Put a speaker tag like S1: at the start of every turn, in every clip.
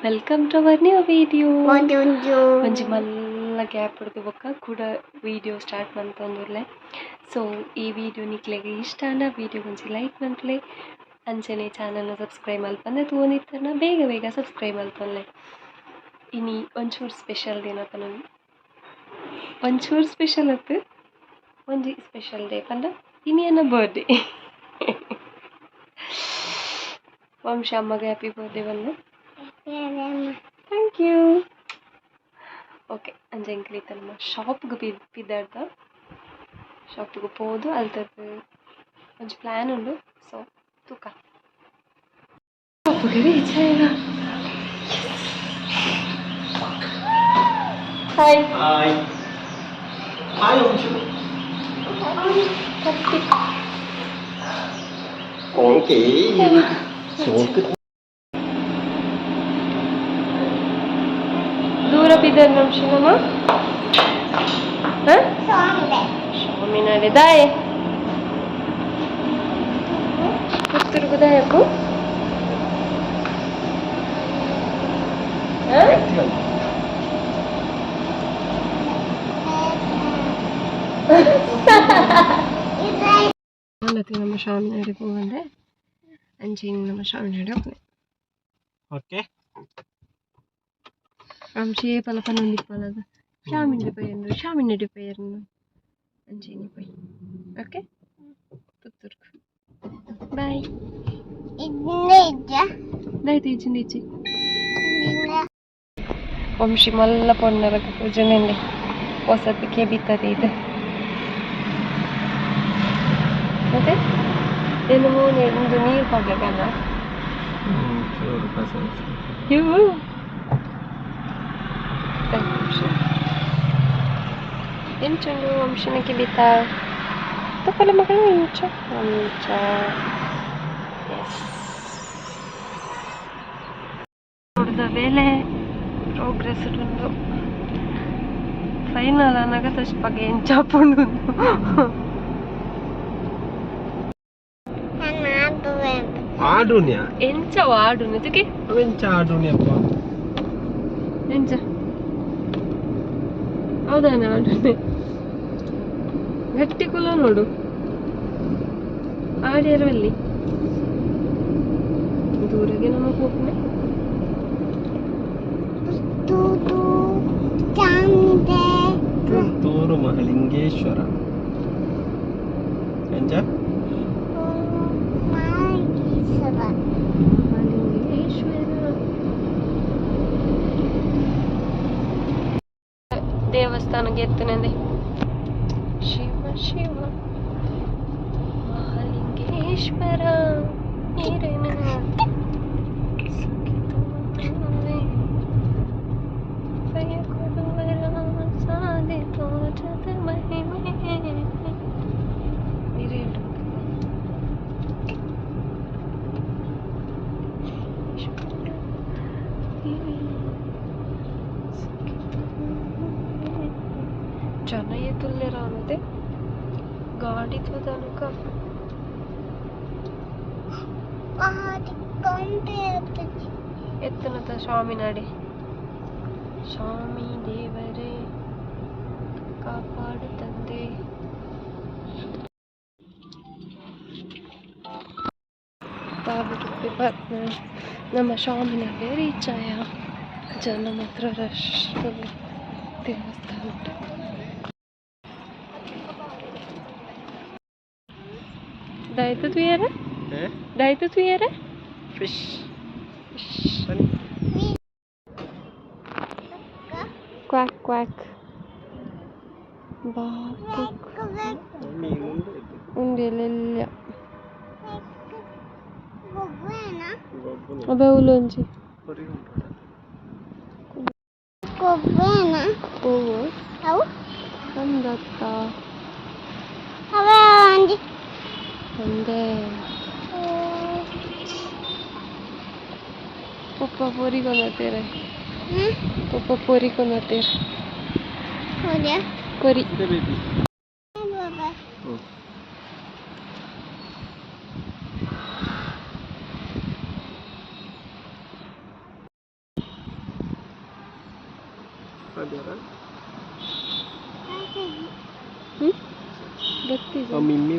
S1: Welcome to our
S2: new video
S1: ಒಂಜಿ ಮಲ್ಲ gap ಹಿಡ್ದು ಬೊಕ್ಕ ಕೂಡ ವಿಡಿಯೋ ಸ್ಟಾರ್ಟ್ ಮಂತೊಂದುಲ್ಲೆ ಸೊ ಈ ವಿಡಿಯೋ ನಿಕ್ಲೆಗೆ ಇಷ್ಟ ಅಂಡ ವಿಡಿಯೋ ಒಂಜಿ ಲೈಕ್ ಮಂತ್ಲೆ ಅಂಚನೆ ಚಾನಲ್ನ ಸಬ್ಸ್ಕ್ರೈಬ್ ಮಲ್ಪಂದೆ ತೂನಿತ್ತನ ಬೇಗ ಬೇಗ ಸಬ್ಸ್ಕ್ರೈಬ್ ಮಲ್ಪೊಲ್ಲೆ ಇನಿ ಒಂಚೂರು ಸ್ಪೆಷಲ್ ದಿನ ತನ ಒಂಚೂರು ಸ್ಪೆಷಲ್ ಅತ್ತು ಒಂಜಿ ಸ್ಪೆಷಲ್ ಡೇ ಪಂಡ ಇನಿ ನನ್ನ ಬರ್ಡೇ ವಂಶ ಅಮ್ಮಗೆ ಹ್ಯಾಪಿ ಬರ್ಡೇ ಬಂದು ಥ್ಯಾಂಕ್ ಯು ಓಕೆ ಅಂಜಂಕ್ಲಿ ನಮ್ಮ ಶಾಪ್ಗೆ ಬಿ ಬಿದ್ದಾಡ್ದ ಶಾಪ್ಗೆ ಹೋದು ಅಲ್ತದ್ದು ಒಂಚು ಪ್ಲ್ಯಾನ್ ಉಂಡು ಸೊ ತೂಕ ಶಾಪ್ಗೆ reach ಆಯ್ಗ hi
S3: hi hi ವಂಶು okay এটার
S1: নাম সিনেমা হ্যাঁ সমিনারে দায় পুত্তর কোথায় আপু হ্যাঁ അമ്പത്തി നമ്മൾ ഷാമിനോട് പോകണ്ടേ അഞ്ചിന് നമ്മൾ ഷാമിനോട് ഓക്കെ ಸ್ವಾಮಿ ನಡೆ ಹೋಗ್ನೆ
S3: ಓಕೆ
S1: ಅಂಶೇ ಪಲ ಪನ್ನೊಂದು ಪಲದ ಶಾಮಿನ ಪೈಯಂದು ಶಾಮಿನ ಪೈಯರ್ನು ಅಂಚಿನಿ ಪೈ ಓಕೆ ಪುತ್ತೂರ್ಗು ಬಾಯ್ ದಾಯ್ತು ಈಚಿಂದ ಈಚಿ ವಂಶಿ ಮಲ್ಲ ಪೊನ್ನರ ಪೂಜನೆಂದೆ ಹೊಸದಕ್ಕೆ ಬಿತ್ತದೆ ಇದು ಮತ್ತೆ ಏನು ಮೂನೆ ಒಂದು ನೀರು ಕೊಡ್ಬೇಕಲ್ಲ ಇವು Ayan siya. Yan siya, no. Ang siya nagkibitaw. Ito pala makain siya. Ayan siya. Yes. Ordovele.
S3: Progress
S1: rundo. Final, anagata
S3: siya pag-iin
S1: siya po nun. ఆడున్యా ఎంచ ఆడున్యా ఎంచ ఆడున్యా ఎంచ ಹೌದಾನೆ ಆಡುನೆ ಗಟ್ಟಿ ಕುಲ ನೋಡು. ಆಡಿಯರಲ್ಲಿ ದೂರಗೆ ನಮ್ಮ ಹೋಗ್ನೆ
S3: ಪುತ್ತೂರು ಮಹಲಿಂಗೇಶ್ವರ. ದೇವಸ್ಥಾನಕ್ಕೆ ಎತ್ತನೆಂದೆ ಶಿವ ಶಿವ ಮಹಾಲಿಂಗೇಶ್ವರ ನೀರೇನ ಜನ ಎತ್ತುಲ್ಲೆ ರಾನದೆ ಗಾಡಿ ತನಕ ಎತ್ತನದ ಸ್ವಾಮಿ ನಾಡಿ ಸ್ವಾಮಿ ದೇವರೇ ಕಾಪಾಡು ತಂದೆ ನಮ್ಮ ಸ್ವಾಮಿನಲ್ಲಿ ರೀಚ್ ಆಯ ಜನ ಮಾತ್ರ ರಶ್ ದೇವಸ್ಥಾನ Dah itu tuh
S1: ya, Eh? Dah itu tuh ya, Fish. Fish. Quack quack. Bakuk. Undelilla.
S3: అబ్బే ఊళ్ళోంచి కొవ్వేనా కొవ్వు అందత్తా అవే అండి donde
S1: popopuri konatere hmm? popopuri konatere oh ya kori the baby oh. Hmm? Oh, Mimi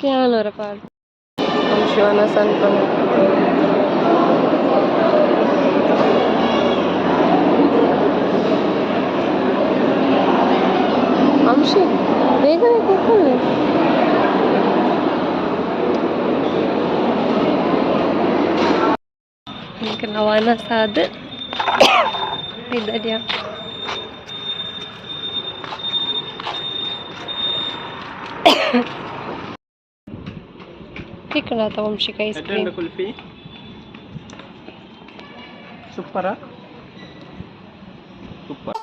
S1: Cristiano Ronaldo. Joana Santos. Vamshi వేగ కూర్చోండి ఇంకా నవానా సాద్ ఇద్దరియా Yeah. ತಿಕ್ಕಣ ತಗೊಂಬಿಕ್ ಐಸ್ ಕ್ರೀಮ್
S3: ಕುಲ್ಫಿ ಸೂಪರಾ ಸೂಪರ್